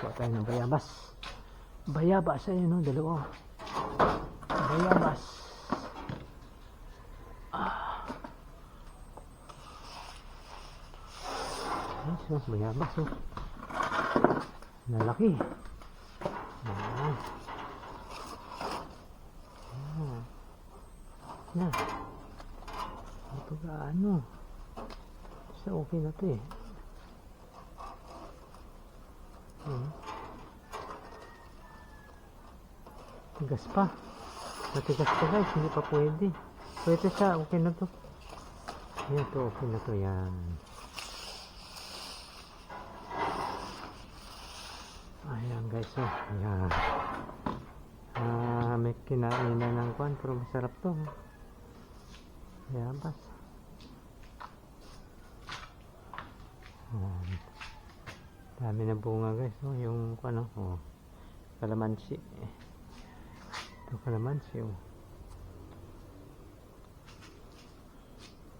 Kuha tayo ng bayabas. Bayabas, ayun o, dalawa. Bayabas. Ah. Ayos o, bayabas o. Nalaki. Ayan. Ayan. Yan. Ito ka ano. Basta okay na to eh. Tigas pa. Matigas pa guys, hindi pa pwede. Pwede siya, okay na to. Ayan to, okay na to, yan. Ayan guys, oh. Ayan. Ah, may kinain na ng kwan, pero masarap to. Ayan, bas. Ayan. Dami na bunga guys, oh. Yung kwan, oh. oh. Kalamansi. Ito kalamansi, oh.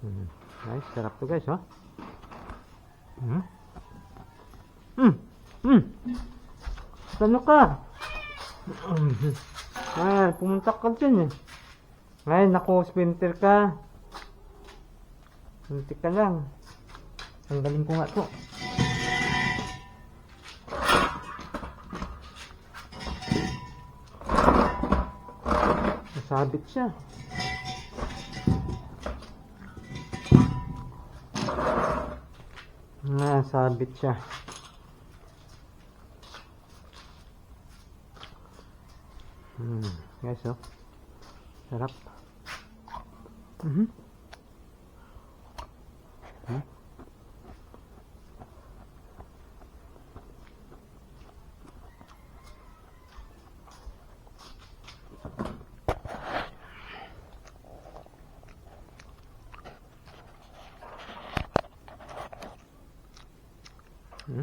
Hmm. Guys, sarap to guys, oh. Hmm. Hmm. Hmm. Ano ka? Ay, pumunta ka dyan eh. Ay, naku, sprinter ka. Muntik ka lang. Tanggalin ko nga to. Nasabit siya. Nasabit siya. Hmm, guys, oh. Sarap. Mhm. Hmm. Hmm. Hmm.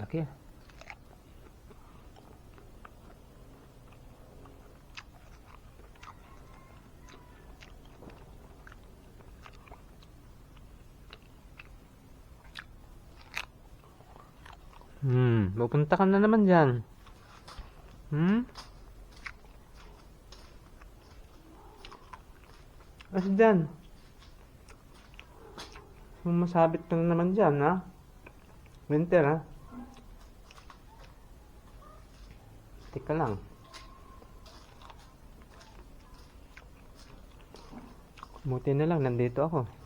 Laki. Hmm, pupunta ka na naman dyan. Hmm? Kasi dyan. Sumasabit ka na naman dyan, ha? Winter, ha? Teka lang. Buti na lang, nandito ako.